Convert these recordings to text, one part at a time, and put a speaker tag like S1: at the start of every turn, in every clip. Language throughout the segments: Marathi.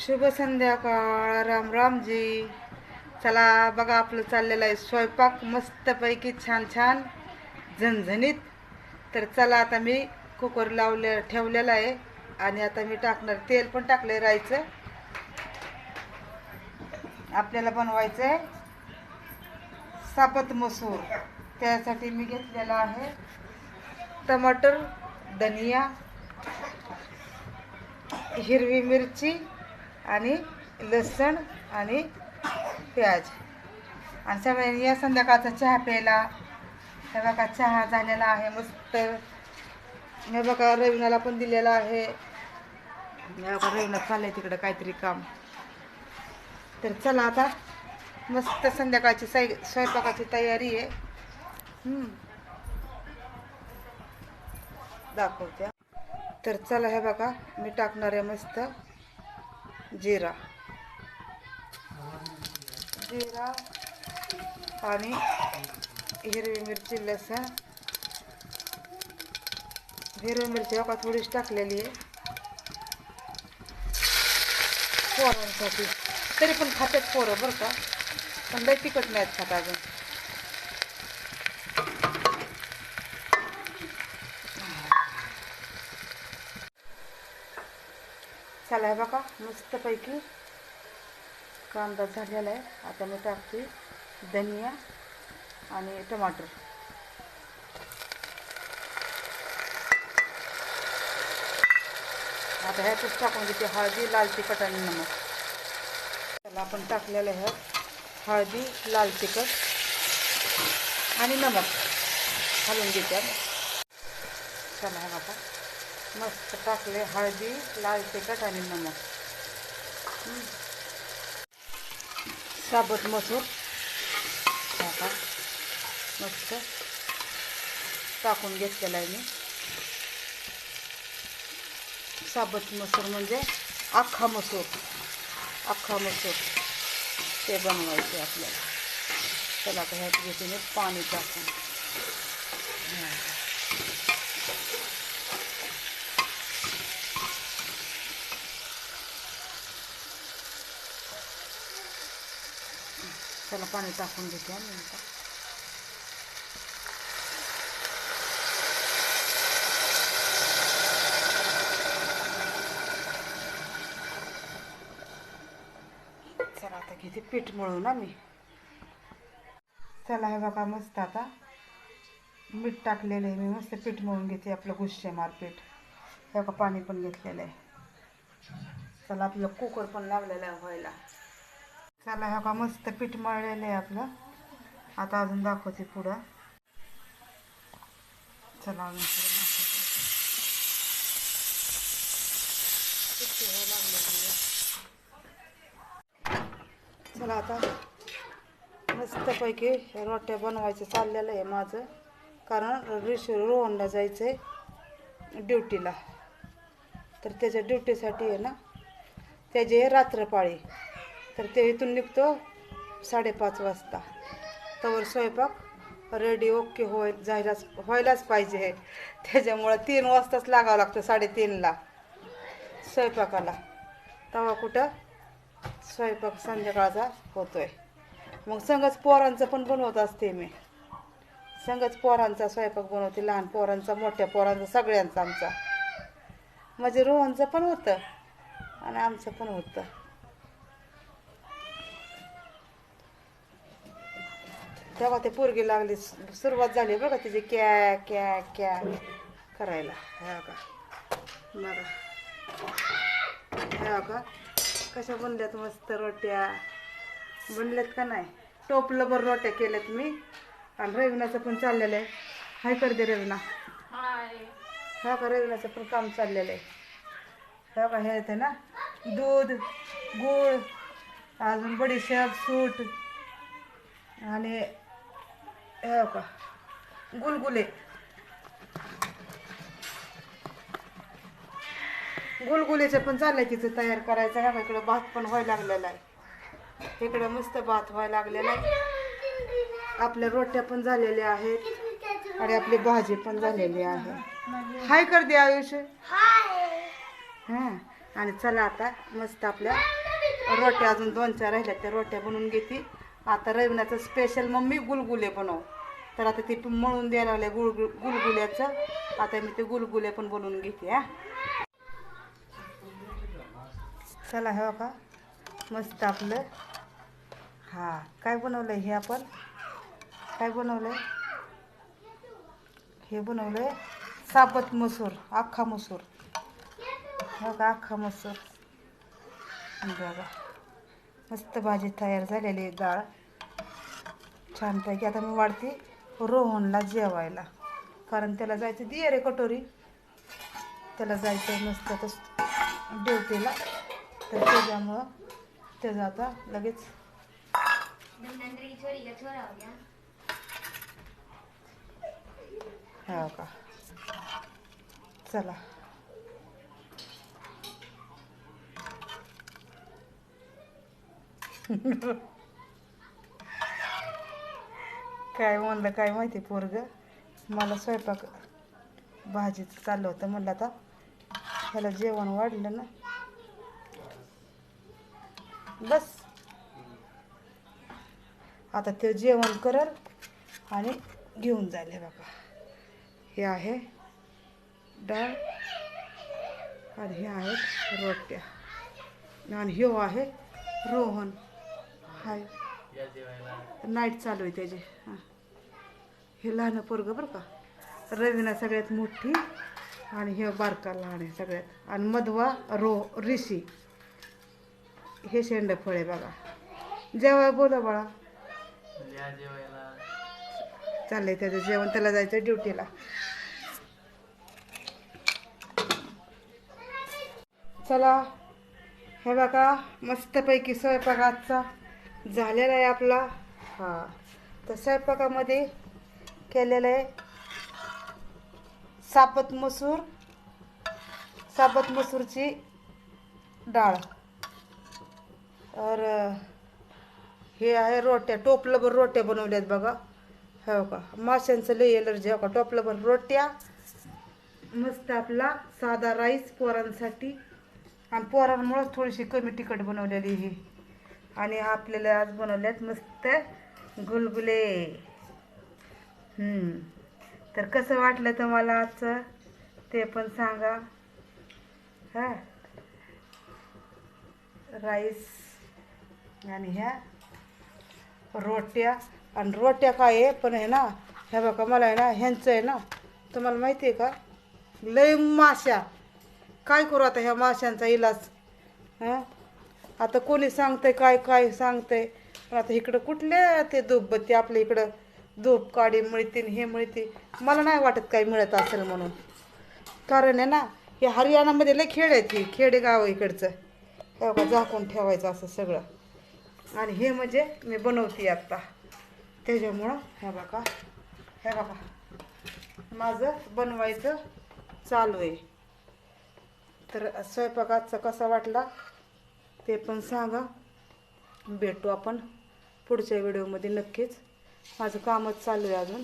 S1: शुभ संध्याकाळ राम रामजी. चला बघा आपलं चाललेलं आहे स्वयंपाक. मस्तपैकी छान छान. झणझणीत. तर चला आता मी कुकर लावले ठेवलेला आहे. आणि आता मी टाकणार तेल पण टाकले राहायचं. आपल्याला बनवायचं आहे. सापत मसूर. त्यासाठी मी घेतलेला आहे टमाटर धनिया हिरवी मिरची आणि लसण आणि प्याज. आणि सगळ्यांनी या संध्याकाळचा चहा प्यायला. हे बघा चहा झालेला आहे मस्त. हे बघा रविनाला पण दिलेला आहे. बघा रविना चाललंय तिकडं काहीतरी काम. तर चला आता मस्त संध्याकाळची सै स्वयंपाकाची तयारी आहे. दाखवते. तर चला हे बघा मी टाकणार आहे मस्त. जिरा. जिरा आणि हिरवी मिरची लसण. हिरवी मिरची बघा थोडीच टाकलेली आहे. पोरांसाठी. तरी पण खातात पोरं बरं का? पण लय तिखट नाहीत खात अजून. चला हे बघा मस्तपैकी कांदा झालेला आहे आता मी टाकते धनिया टमाटर आता ह्यातच टाकून घेते हळदी लाल तिखट आणि नमक त्याला आपण टाकलेलं आहे हळदी लाल तिखट आणि नमक घालून घेते. चला हे बघा मस्त टाकले हळदी लाल तिखट आणि नमक. साबत मसूर. टाका. मस्त. टाकून घेतलेला आहे मी. साबत मसूर म्हणजे अख्खा मसूर. अख्खा मसूर. ते बनवायचे आपल्याला. चला आता ह्यात पाणी टाकून. त्याला पाणी टाकून घेते आणि नंतर चला आता घेते पीठ मळून ना मी चला हे बघा मस्त आता. मीठ टाकलेलं आहे मी मस्त पीठ मळून घेते आपलं गुश्शेमार पीठ. हे बघा पाणी पण घेतलेलं आहे. चला आपलं कुकर पण लागलेलं आहे व्हायला. चला हे का मस्त पीठ मळलेलं आहे आपलं. आता अजून दाखवते पुढं. चला अजून पुढं दाखवते. चला आता मस्तपैकी रोट्या बनवायचं चाललेलं आहे माझं. कारण ऋषी रोहनला जायचं आहे ड्युटीला. तर त्याच्या ड्युटीसाठी आहे ना त्याची रात्रपाळी. तर ते इथून निघतो साडेपाच वाजता. तवर स्वयंपाक रेडी ओके होय जायलाच व्हायलाच पाहिजे त्याच्यामुळं तीन वाजताच लागावं लागतं साडेतीनला. स्वयंपाकाला. तवा कुठं? स्वयंपाक संध्याकाळचा होतोय. मग संगच पोरांचं पण बनवत असते मी. संगच पोरांचा स्वयंपाक बनवते लहान पोरांचा मोठ्या पोरांचा सगळ्यांचा आमचा. म्हणजे रोहनचं पण होतं आणि आमचं पण होतं. तेव्हा ते पोरगी लागली सुरुवात झाली बघा तिची क्या क्या क्या करायला. हे का बघा हे का कशा बनल्यात मस्त रोट्या. बनल्यात का नाही? टोपलं बरं रोट्या केल्यात मी. आणि रविनाचं पण चाललेलं आहे. हाय कर दे रविना. हा का रविनाचं पण काम चाललेलं आहे. हे का हे येते ना दूध गूळ अजून बडीशेप सूट आणि हे का गुलगुले गुलगुलेचे पण चाललंय तिचं तयार करायचं ह्या इकडं भात पण व्हायला लागलेला आहे इकडं मस्त भात व्हायला लागलेला आहे आपल्या रोट्या पण झालेल्या आहेत आणि आपली भाजी पण झालेली आहे हाय कर दे आयुष्य हां आणि चला आता मस्त आपल्या रोट्या अजून दोन चार राहिल्या त्या रोट्या बनवून घेते आता रविनाचं स्पेशल मम्मी गुलगुले बनव. तर आता ते मळून द्यायला लागले गुळ गुलगुल्याचं. आता मी ते गुलगुले पण बनवून घेते हा. चला हे का मस्त आपलं. हा काय बनवलं हे आपण? काय बनवलंय? हे बनवलंय साबत मसूर अख्खा मसूर. हो का अख्खा मसूर. बघा. मस्त भाजी तयार झालेली आहे डाळ. छानपैकी. आता मी वाढते रोहनला जेवायला. कारण त्याला जायचं दि रे कटोरी. त्याला जायचं आहे मस्त तस ड्युटीला. तर त्याच्यामुळं त्याचं आता लगेच हो का? चला. काय म्हणलं काय माहिती पोरग? मला स्वयंपाक भाजीचं चाललं होतं म्हणलं आता. ह्याला जेवण वाढलं ना. बस. आता ते जेवण करल आणि घेऊन जाईल हे बाबा. हे आहे डाळ आणि हे आहेत रोट्या. आणि ह्यो आहे रोहन. हाय. नाईट चालू आहे त्याचे. हां. हे लहान पोरगं बरं का? रवीना सगळ्यात मोठी आणि हे बारका लहान आहे सगळ्यात. आणि मधवा रो ऋषी. हे शेंड फळ आहे बघा. जेव्हा बोला बाळा. चाललंय त्याचं जेवण. त्याला जायचं ड्युटीला. चला. हे बघा. मस्तपैकी स्वयंपाक आजचा. झालेला आहे आपला. हा. तर स्वयंपाकामध्ये केलेलं आहे सापत मसूर सापत मसूरची डाळ. और हे आहे रोट्या टोपलंभर रोट्या बनवल्यात बघा. हो का? माशांचं लई एलर्जी हो का? टोपलंभर रोट्या. मस्त आपला साधा राईस पोरांसाठी. आणि पोरांमुळंच थोडीशी कमी तिखट बनवलेली ही आणि आपल्याला आज बनवल्यात मस्त गुलगुले. तर कसं वाटलं तुम्हाला आजचं? ते पण सांगा. हा. राईस आणि ह्या रोट्या. आणि रोट्या काय आहे? पण आहे ना ह्या बघा मला आहे ना ह्यांचं आहे ना तुम्हाला माहिती आहे का? लय माश्या. काय करू आता ह्या माशांचा इलाज? हां? आता कोणी सांगतंय काय काय सांगतंय? पण आता इकडं कुठले ते धूपबत्ती आपल्या इकडं? धूप काडी मिळते हे मिळते. मला नाही वाटत काय मिळत असेल म्हणून. कारण आहे ना हे हरियाणामध्ये लय खेड आहेत ही खेडेगाव इकडचं. हे बघा झाकून ठेवायचं असं सगळं. आणि हे म्हणजे मी बनवते आत्ता त्याच्यामुळं हे बघा हे बघा. माझं बनवायचं चालू आहे. तर स्वयंपाकाचा कसा वाटला? ते पण सांगा. भेटू आपण पुढच्या व्हिडिओमध्ये नक्कीच. माझं कामच चालू आहे अजून.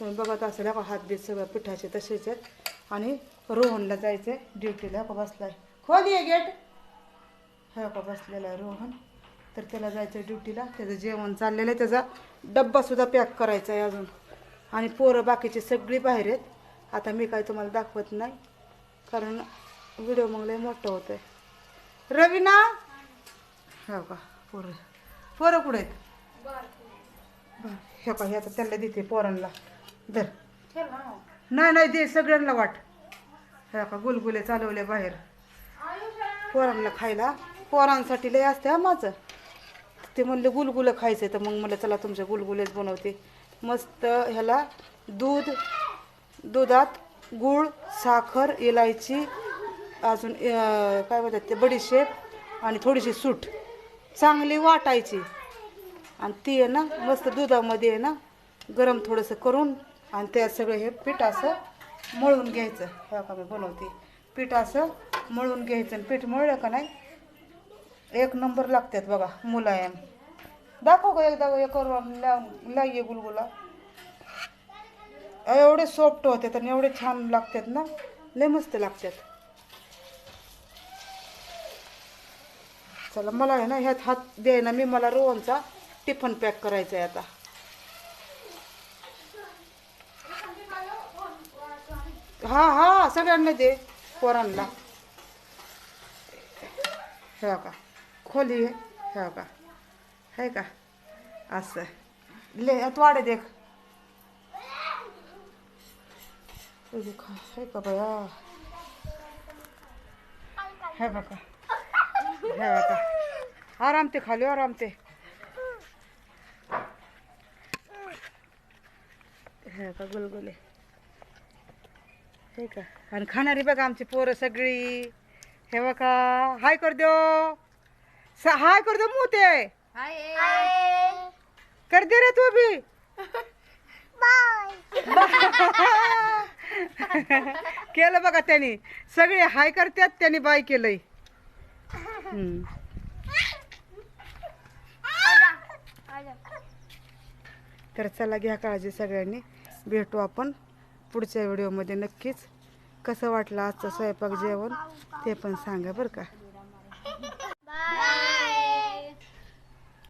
S1: तुम्ही बघत असेल का हात बीत सगळं पिठाचे तसेच आहेत. आणि रोहनला जायचं आहे ड्युटीला का बसलाय. खोल ये गेट. हा का बसलेला आहे रोहन. तर त्याला जायचं आहे ड्युटीला. त्याचं जेवण चाललेलं आहे. त्याचा डब्बासुद्धा पॅक करायचा आहे अजून. आणि पोरं बाकीचे सगळी बाहेर आहेत. आता मी काय तुम्हाला दाखवत नाही. कारण व्हिडिओ मग लय मोठं होतं आहे रवीना? हो का पोरं. पोरं कुठे आहेत? बरं हे का हे आता त्यांना देते पोरांना. धर. नाही नाही दे सगळ्यांना वाट. हे का गुलगुले चालवले बाहेर. पोरांना खायला. पोरांसाठी लय असते हा माझं. ते म्हणले गुलगुलं खायचं तर मग मला चला तुमच्या गुलगुलेच बनवते. मस्त ह्याला दूध दुधात गूळ साखर इलायची अजून काय म्हणतात ते बडीशेप आणि थोडीशी सूट. चांगली वाटायची. आणि ती आहे ना मस्त दुधामध्ये आहे ना गरम थोडंसं करून आणि त्या सगळं हे पीठ असं मळून घ्यायचं. हे का मी बनवते. पीठ असं मळून घ्यायचं आणि पीठ मळलं का नाही एक नंबर लागतात बघा मुलायम. दाखव का एकदा हे करून लाईये गुलगुला. एवढे सॉफ्ट होतात आणि एवढे छान लागतात ना लय मस्त लागतात. चला मला आहे ना ह्यात हात दे ना मी मला रोहनचा टिफन पॅक करायचा आहे आता. हा हा सगळ्यांना दे पोरांना. हे का खोली आहे हे का हे का? असं. ले वाडे देख. हे का बया? हे बघा. हे बघा. आराम ते खाली आराम ते. हे का गुलगुले. हे का? आणि खाणारी बघा आमची पोरं सगळी. हे बघा. हाय कर दो स- हाय कर दो मोते कर दे रे तू बी. केलं बघा त्यांनी. सगळे हाय करतात त्यांनी बाय केलंय. तर चला घ्या काळजी सगळ्यांनी. भेटू आपण पुढच्या व्हिडिओमध्ये नक्कीच. कसं वाटलं आजचं स्वयंपाक जेवण ते पण सांगा बरं का.